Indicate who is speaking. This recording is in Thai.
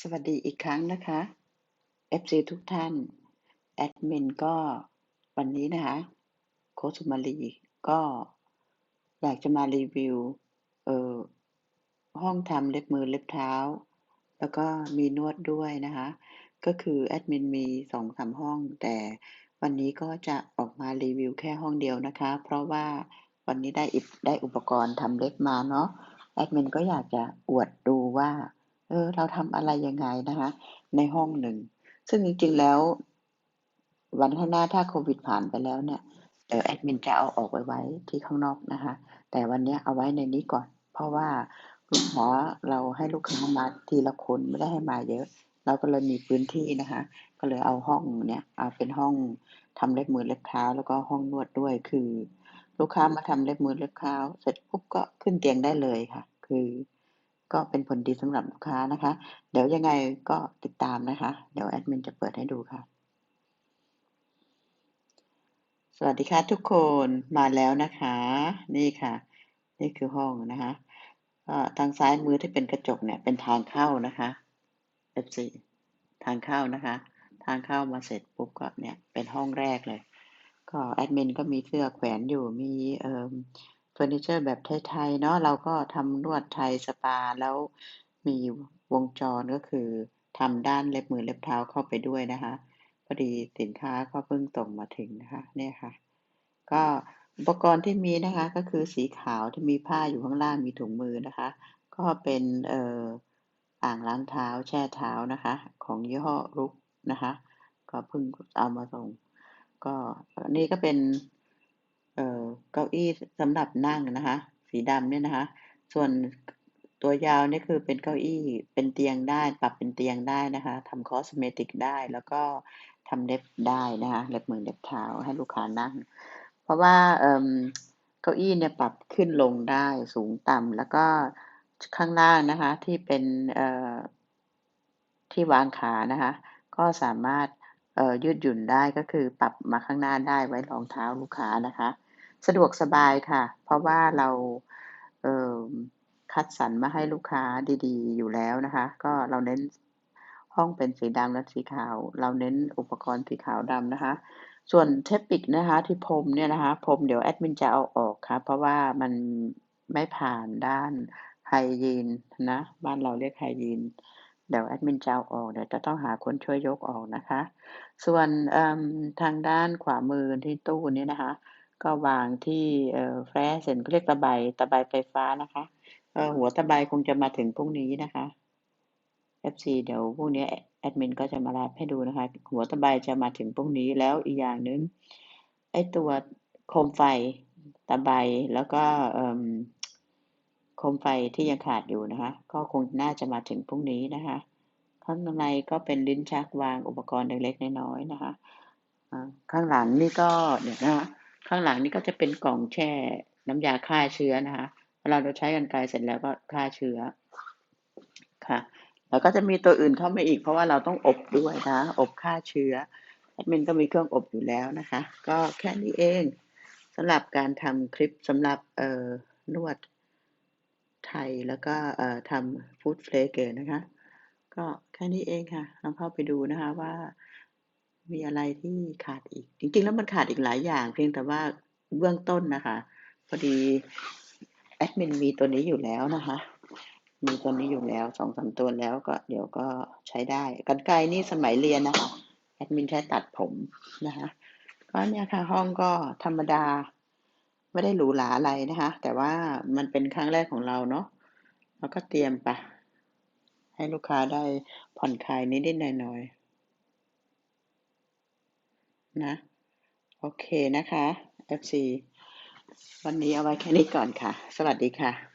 Speaker 1: สวัสดีอีกครั้งนะคะ FC ทุกท่าน แอดมินก็วันนี้นะคะ โคชสุมาลีก็อยากจะมารีวิว เอ่อ ห้องทำเล็บมือเล็บเท้า แล้วก็มีนวดด้วยนะคะ ก็คือแอดมินมีสองสามห้อง แต่วันนี้ก็จะออกมารีวิวแค่ห้องเดียวนะคะ เพราะว่าวันนี้ได้อิบได้อุปกรณ์ทำเล็บมาเนาะ แอดมินก็อยากจะอวดดูว่า เออ เราทำอะไรยังไงนะคะ ในห้องหนึ่ง ซึ่งจริงๆแล้ว วันข้างหน้าถ้าโควิดผ่านไปแล้วเนี่ยเดี๋ยวแอดมินจะเอาออกไว้ไว้ที่ข้างนอกนะคะ แต่วันนี้เอาไว้ในนี้ก่อน เพราะว่าลูกค้าเราให้ลูกค้ามาทีละคนไม่ได้ให้มาเยอะ เราก็เลยมีพื้นที่นะคะ ก็เลยเอาห้องเนี่ยเอาเป็นห้องทำเล็บมือเล็บเท้า แล้วก็ห้องนวดด้วยคือ ลูกค้ามาทำเล็บมือเล็บเท้า เสร็จปุ๊บก็ขึ้นเตียงได้เลยค่ะ คือ ก็เป็นผลดีสำหรับลูกค้านะคะ เดี๋ยวยังไงก็ติดตามนะคะ เดี๋ยวแอดมินจะเปิดให้ดูค่ะ สวัสดีค่ะทุกคนมาแล้วนะคะ นี่ค่ะ นี่คือห้องนะคะก็ทางซ้ายมือที่เป็นกระจกเนี่ยเป็นทางเข้านะคะ F4 ทางเข้านะคะ ทางเข้ามาเสร็จปุ๊บก็เนี่ยเป็นห้องแรกเลย ก็แอดมินก็มีเสื้อแขวนอยู่มีเอ่อ เฟอร์นิเจอร์แบบไทยๆเนาะเราก็ทำนวดไทยสปาแล้วมีวงจรก็คือทำด้านเล็บมือเล็บเท้าเข้าไปด้วยนะคะ พอดีสินค้าก็เพิ่งส่งมาถึงนะคะเนี่ยค่ะ ก็อุปกรณ์ที่มีนะคะก็คือสีขาวที่มีผ้าอยู่ข้างล่างมีถุงมือนะคะ ก็เป็นเอ่ออ่างล้างเท้าแช่เท้านะคะ ของยี่ห้อรุกนะคะ ก็เพิ่งเอามาส่ง ก็นี่ก็เป็น เอ่อเก้าอี้สำหรับนั่งนะคะ สีดำเนี่ยนะคะ ส่วนตัวยาวนี่คือเป็นเก้าอี้เป็นเตียงได้ ปรับเป็นเตียงได้นะคะทำคอสเมติกได้แล้วก็ทำเล็บได้นะคะเล็บมือเล็บเท้าให้ลูกค้านั่ง เพราะว่าเเก้าอี้เนี่ยปรับขึ้นลงได้สูงต่ำแล้วก็ข้างล่างนะคะที่เป็นที่วางขานะคะ ก็สามารถยืดหยุ่นได้ก็คือปรับมาข้างหน้าได้ไว้รองเท้าลูกค้านะคะ สะดวกสบายค่ะ เพราะว่าเราเคัดสรรมาให้ลูกค้าดีๆ อยู่แล้วนะคะ ก็เราเน้นห้องเป็นสีดำและสีขาว เราเน้นอุปกรณ์สีขาวดำนะคะ ส่วนเทปปิกนะคะที่พรมเนี่ยนะคะพรมเดี๋ยวแอดมินจะเอาออกค่ะ เพราะว่ามันไม่ผ่านด้านไฮยีนนะบ้านเราเรียกไฮยีนเดี๋ยวแอดมินจะเอาออกเดี๋ยวจะต้องหาคนช่วยยกออกนะคะ ส่วนทางด้านขวามือที่ตู้นี้นะคะ ก็วางที่เอ่อแฟร์เซนเขาเรียกตะไบตะไบไฟฟ้านะคะเอ่อหัวตะไบคงจะมาถึงพรุ่งนี้นะคะ FC เดี๋ยวพรุ่งนี้แอดมินก็จะมาไลฟ์ให้ดูนะคะ หัวตะไบจะมาถึงพรุ่งนี้แล้วอีกอย่างหนึ่งไอ้ตัวโคมไฟตะไบแล้วก็เอ่อโคมไฟที่ยังขาดอยู่นะคะ ก็คงน่าจะมาถึงพรุ่งนี้นะคะข้างในก็เป็นลิ้นชักวางอุปกรณ์เล็กๆน้อยๆนะคะข้างหลังนี่ก็เดี๋ยวนะคะ ข้างหลังนี่ก็จะเป็นกล่องแช่น้ำยาฆ่าเชื้อนะคะเวลาเราใช้กันไกรเสร็จแล้วก็ฆ่าเชื้อค่ะ แล้วก็จะมีตัวอื่นเข้ามาอีก เพราะว่าเราต้องอบด้วยนะ อบฆ่าเชื้อแอดมินก็มีเครื่องอบอยู่แล้วนะคะ ก็แค่นี้เองสำหรับการทำคลิปสำหรับเอ่อนวดไทยแล้วก็เอ่อทำฟู้ดเฟลเกอร์นะคะ ก็แค่นี้เองค่ะลองเข้าไปดูนะคะว่า มีอะไรที่ขาดอีก จริงๆ แล้วมันขาดอีกหลายอย่าง เพียงแต่ว่าเบื้องต้นนะคะ พอดีแอดมินมีตัวนี้อยู่แล้วนะคะ มีตัวนี้อยู่แล้วสองสามตัวแล้วก็เดี๋ยวก็ใช้ได้กันไกรนี่สมัยเรียนนะคะแอดมินใช้ตัดผมนะคะก็เนี่ยค่ะห้องก็ธรรมดา ไม่ได้หรูหราอะไรนะคะ แต่ว่ามันเป็นครั้งแรกของเราเนาะแล้วก็เตรียมไปให้ลูกค้าได้ผ่อนคลายนิดๆหน่อยๆ นะ โอเคนะคะ FC วันนี้เอาไว้แค่นี้ก่อนค่ะ สวัสดีค่ะ